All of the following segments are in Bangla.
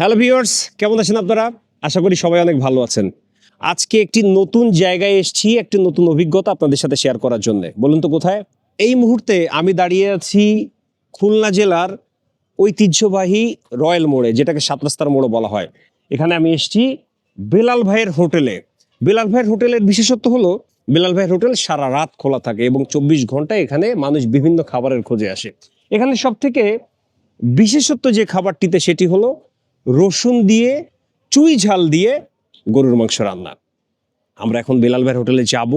হ্যালো ভিউয়ার্স, কেমন আছেন আপনারা? আশা করি সবাই অনেক ভালো আছেন। আজকে একটি নতুন জায়গায় এসেছি, একটি নতুন অভিজ্ঞতা আপনাদের সাথে শেয়ার করার জন্য। বলুন তো কোথায়? এই মুহূর্তে আমি দাঁড়িয়ে আছি খুলনা জেলার ঐতিহ্যবাহী রয়্যাল মোড়ে, যেটাকে সাত রাস্তার মোড়ে বলা হয়। এখানে আমি এসেছি বেলাল ভাইয়ের হোটেলে। বেলাল ভাইয়ের হোটেলের বিশেষত্ব হলো, বেলাল ভাইয়ের হোটেল সারা রাত খোলা থাকে এবং চব্বিশ ঘণ্টা এখানে মানুষ বিভিন্ন খাবারের খোঁজে আসে। এখানে সব থেকে বিশেষত্ব যে খাবারটিতে সেটি হলো রসুন দিয়ে, চুই ঝাল দিয়ে গরুর মাংস রান্না। আমরা এখন বেলাল ভাইয়ের হোটেলে যাব,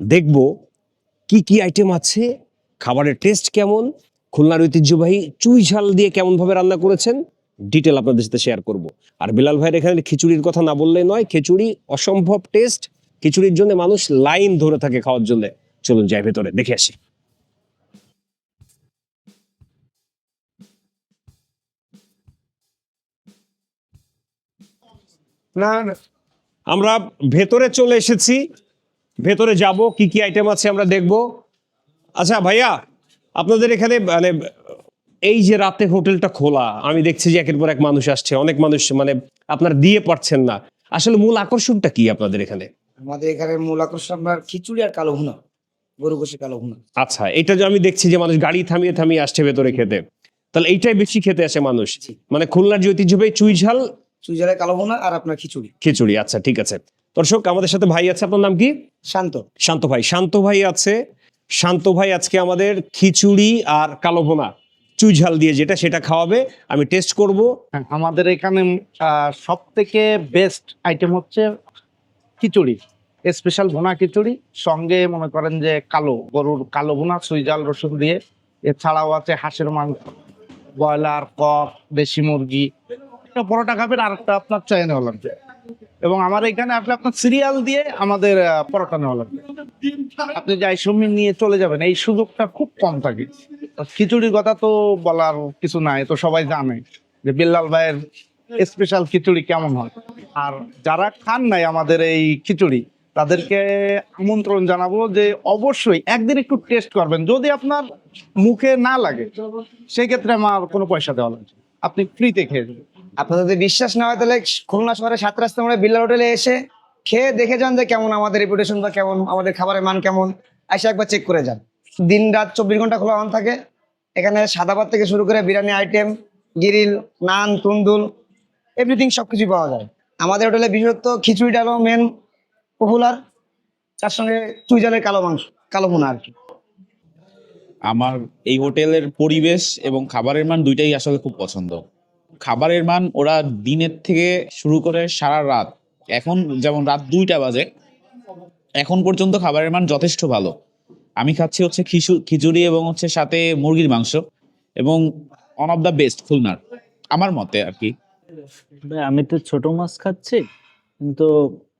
দেখব কি কি আইটেম আছে, খাবারের টেস্ট কেমন, খুলনার ঐতিহ্যবাহী চুই ঝাল দিয়ে কেমনভাবে রান্না করেছেন ডিটেল আপনাদের সাথে শেয়ার করব। আর বেলাল ভাইয়ের এখানে খিচুড়ির কথা না বললে নয়, খিচুড়ি অসম্ভব টেস্ট খিচুড়ির জন্য মানুষ লাইন ধরে থাকে খাওয়ার জন্য। চলুন যাই ভেতরে, দেখে আসি। না না। আমরা ভেতরে চলে এসেছি। ভেতরে যাব কি কি আইটেম আছে আমরা দেখব। আচ্ছা ভাইয়া আপনাদের এখানে মানে এই যে রাতে হোটেলটা খোলা আমি দেখছি যে একের পর এক মানুষ আসছে। অনেক মানুষ মানে আপনার দিয়ে পারছেন না। আসলে মূল আকর্ষণটা কি আপনাদের এখানে? আমাদের এখানে মূল আকর্ষণ আপনার খিচুড়ি আর কালো ভুনা। গরু কষে কালো ভুনা। আচ্ছা এটা যে আমি দেখছি যে মানুষ গাড়ি থামিয়ে থামিয়ে আসছে ভেতরে খেতে। তাহলে এইটাই বেশি খেতে আসে মানুষ। মানে খুলনার যে ঐতিহ্যবাহী চুই ঝাল চুইজালে কালো ভুনা আর আপনার খিচুড়ি। খিচুড়ি আচ্ছা ঠিক আছে। দর্শক আমাদের সাথে ভাই আছে আপনার নাম কি? শান্ত। শান্ত ভাই শান্ত ভাই আছে। শান্ত ভাই আজকে আমাদের খিচুড়ি আর কালো ভোনা চুই ঝাল দিয়ে যেটা সেটা খাওয়াবে। আমি টেস্ট করব। হ্যাঁ, আমাদের এখানে সব থেকে বেস্ট আইটেম হচ্ছে খিচুড়ি স্পেশাল ভুনা খিচুড়ি সঙ্গে মনে করেন যে কালো গরুর কালো ভুনা সুইজাল রসুন দিয়ে। এছাড়াও আছে হাঁসের মাংস ব্রয়লার কক দেশি মুরগি একটা পরোটা খাবেন আর একটা আপনার চয়ে নেওয়া লাগবে। এবং আমার এখানে আপনি আপনার সিরিয়াল দিয়ে আমাদের পরোটা নেওয়া লাগবে। আপনি যাই সময় নিয়ে চলে যাবেন, এই সুযোগটা খুব কম থাকে। খিচুড়ির কথা তো বলার কিছু নাই, তো সবাই জানে যে বিল্লাল ভাইয়ের স্পেশাল খিচুড়ি কেমন হয়। আর যারা খান নাই আমাদের এই খিচুড়ি, তাদেরকে আমন্ত্রণ জানাব যে অবশ্যই একদিন একটু টেস্ট করবেন। যদি আপনার মুখে না লাগে, সেক্ষেত্রে আমার কোনো পয়সা দেওয়া লাগবে আপনি ফ্রিতে খেয়ে যাবেন আপনাদের যদি বিশ্বাস না হয় তাহলে খুলনা শহরে সাত রাস্তা মোড়ে বিল্লাল হোটেলে এসে খেয়ে দেখে যান যে কেমন আমাদের রেপুটেশন বা কেমন, আমাদের খাবারের মান কেমন। এসে একবার চেক করে যান। দিন রাত চব্বিশ ঘণ্টা খোলা অন থাকে। এখানে সাদাবাদ থেকে শুরু করে biryani item grill naan tandoor everything সব কিছু পাওয়া যায়। আমাদের হোটেলে বিশেষত খিচুড়ি ডালও মেন পপুলার তার সঙ্গে চুইজালের কালো মাংস, কালো ভুনা আর কি। আমার এই হোটেলের পরিবেশ এবং খাবারের মান দুইটাই আসলে খুব পছন্দ। খাবারের মান ওরা দিনের থেকে শুরু করে সারা রাত। এখন যেমন রাত দুইটা বাজে এখন পর্যন্ত খাবারের মান যথেষ্ট ভালো। আমি খাচ্ছি হচ্ছে খিচু- খিচুড়ি এবং হচ্ছে সাথে মুরগির মাংস এবং ওয়ান অফ দ্য বেস্ট খুলনার। আমার মতে আর কি। ভাই, আমি তো ছোট মাছ খাচ্ছি কিন্তু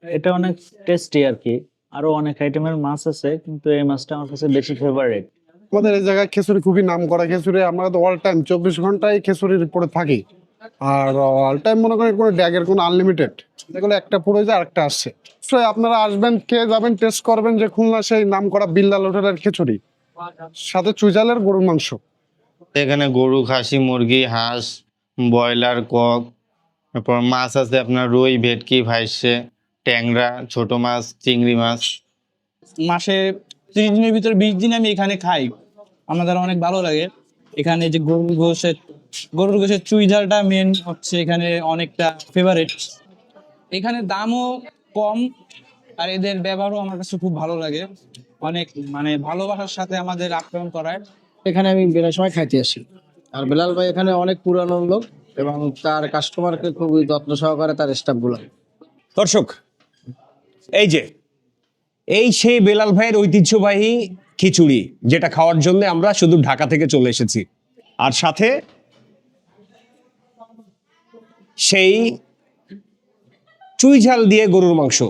এটা অনেক টেস্টি আর কি। আরও অনেক আইটেমের মাছ আছে কিন্তু এই মাছটা আমার কাছে বেশি ফেভারিট আমাদের এই জায়গায় খিচুড়ি খুবই নাম করা খিচুড়ি আমরা তো অল টাইম চব্বিশ ঘন্টায় খিচুড়ির উপরে থাকি। আর অল টাইম মনে করেন কোনো ড্যাগের কোনো আনলিমিটেড যেগুলো একটা পড়ে যায় আরেকটা আসছে। So, আপনারা আসবেন খেয়ে যাবেন টেস্ট করবেন যে খুলনা সেই নাম করা বিল্লাল হোটেলের খিচুড়ি। সাথে চুজালের গরুর মাংস। এখানে গরু খাসি মুরগি হাঁস ব্রয়লার কক তারপর মাছ আছে আপনার রুই ভেটকি ভাইসে ট্যাংরা ছোট মাছ চিংড়ি মাছ। মাসে তিরিশ দিনের ভিতরে বিশ দিন আমি এখানে খাই। আমাদের অনেক ভালো লাগে। এখানে যে গরুর গোশের গরুর গোশের চুই ঝালটা মেন হচ্ছে এখানে অনেকটা ফেভারিট এখানে দামও কম আর এদের ব্যবহারও আমার কাছে খুব ভালো লাগে। অনেক মানে ভালোবাসার সাথে আমাদের আপ্যায়ন করায়। এখানে আমি বেলার সময় খাইতে আসি। আর বেলাল ভাই এখানে অনেক পুরানো লোক এবং তার কাস্টমারকে খুবই যত্ন সহকারে তার স্টাফগুলো দর্শক এই যে এই সেই বেলাল ভাইয়ের ঐতিহ্যবাহী খিচুড়ি যেটা খাওয়ার জন্য আমরা শুধু ঢাকা থেকে চলে এসেছি। আর সাথে সেই চুই ঝাল দিয়ে গরুর মাংস।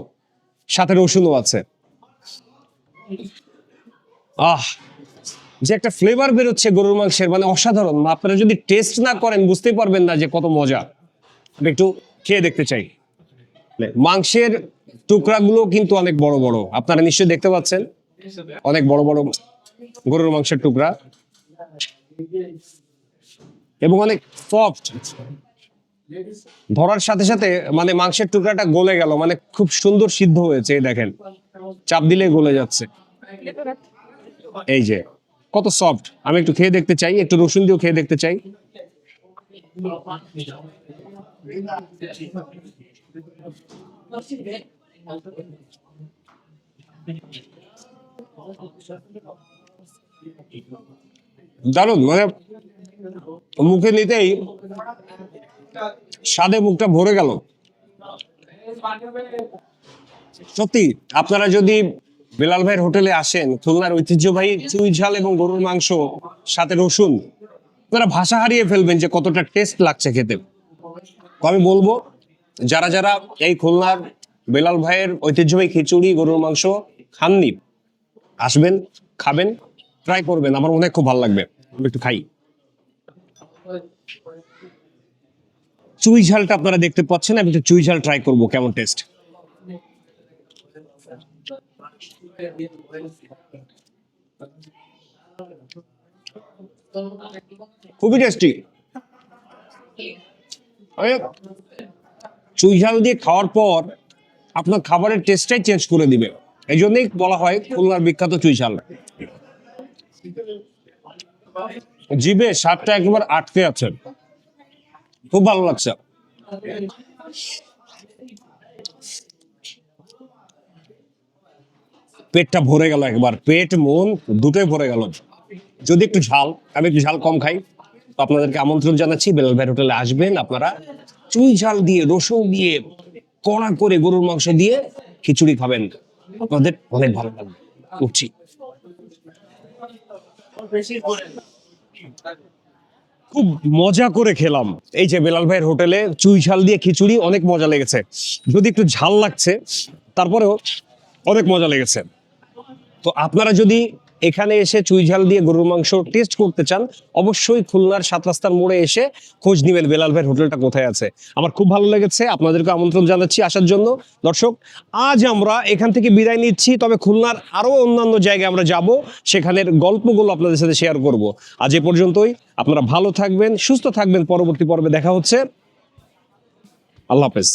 সাথে রসুনও আছে। আহ, যে একটা ফ্লেভার বেরোচ্ছে গরুর মাংসের মানে অসাধারণ। আপনারা যদি টেস্ট না করেন, বুঝতেই পারবেন না যে কত মজা। আমি একটু খেয়ে দেখতে চাই। মাংসের টুকরাগুলো কিন্তু অনেক বড় বড়। আপনারা নিশ্চয়ই দেখতে পাচ্ছেন। অনেক বড় বড় গরুর মাংসের টুকরা। এবং অনেক সফট ধরার সাথে সাথে মানে মাংসের টুকরাটা গলে গেল মানে খুব সুন্দর সিদ্ধ হয়েছে, এই দেখেন। চাপ দিলে গলে যাচ্ছে। এই যে, কত সফট আমি একটু খেয়ে দেখতে চাই, একটু রসুন দিয়েও খেয়ে দেখতে চাই। দারুণ মানে মুখে নিতেই স্বাদে মুখটা ভরে গেল। সত্যি, আপনারা যদি বেলাল ভাইয়ের হোটেলে আসেন, খুলনার ঐতিহ্যবাহী চুই ঝাল এবং গরুর মাংস, সাথে রসুন, আপনারা ভাষা হারিয়ে ফেলবেন যে কতটা টেস্ট লাগছে খেতে। আমি বলব, যারা যারা এই খুলনার বেলাল ভাইয়ের ঐতিহ্যবাহী খিচুড়ি, গরুর মাংস খাননি, আসবেন, খাবেন। ট্রাই করবেন, আমার হয় খুব ভালো লাগবে। আমি একটু খাই। চুই ঝালটা আপনারা দেখতে পাচ্ছেন, আমি একটু চুই ঝাল ট্রাই করব, কেমন টেস্ট খুবই টেস্টি চুই ঝাল দিয়ে খাওয়ার পর আপনার খাবারের টেস্টটাই চেঞ্জ করে দিবে। এই জন্যই বলা হয় খুলনার বিখ্যাত চুই ঝাল। জিবে স্বাদটা একবার আটকে আছে। খুব ভালো লাগছে। পেটটা ভরে গেল একবার। পেট, মন দুটোই ভরে গেল। যদি একটু ঝাল, আমি একটু ঝাল কম খাই, তো আপনাদেরকে আমন্ত্রণ জানাচ্ছি, বেলাল ভাই হোটেলে আসবেন আপনারা। চুই ঝাল দিয়ে, রসুন দিয়ে, কড়া করে গরুর মাংস দিয়ে খিচুড়ি খাবেন। আপনাদের অনেক ভালো লাগবে। উঠছি। খুব মজা করে খেলাম। এই যে বেলাল ভাইয়ের হোটেলে চুই ঝাল দিয়ে খিচুড়ি, অনেক মজা লেগেছে। যদি একটু ঝাল লাগছে, তারপরেও অনেক মজা লেগেছে। তো আপনারা যদি এখানে এসে চুইঝাল দিয়ে গরুর মাংস টেস্ট করতে চান, অবশ্যই খুলনার সাত রাস্তার মোড়ে এসে খোঁজ নিবেন বেলাল ভাইয়ের হোটেলটা কোথায় আছে। আমার খুব ভালো লেগেছে আপনাদেরকে আমন্ত্রণ জানাচ্ছি আসার জন্য। দর্শক, আজ আমরা এখান থেকে বিদায় নিচ্ছি, তবে খুলনার আরও অন্যান্য জায়গায় আমরা যাব, সেখানের গল্পগুলো আপনাদের সাথে শেয়ার করব। আজ এ পর্যন্তই, আপনারা ভালো থাকবেন, সুস্থ থাকবেন, পরবর্তী পর্বে দেখা হচ্ছে। আল্লাহ হাফেজ।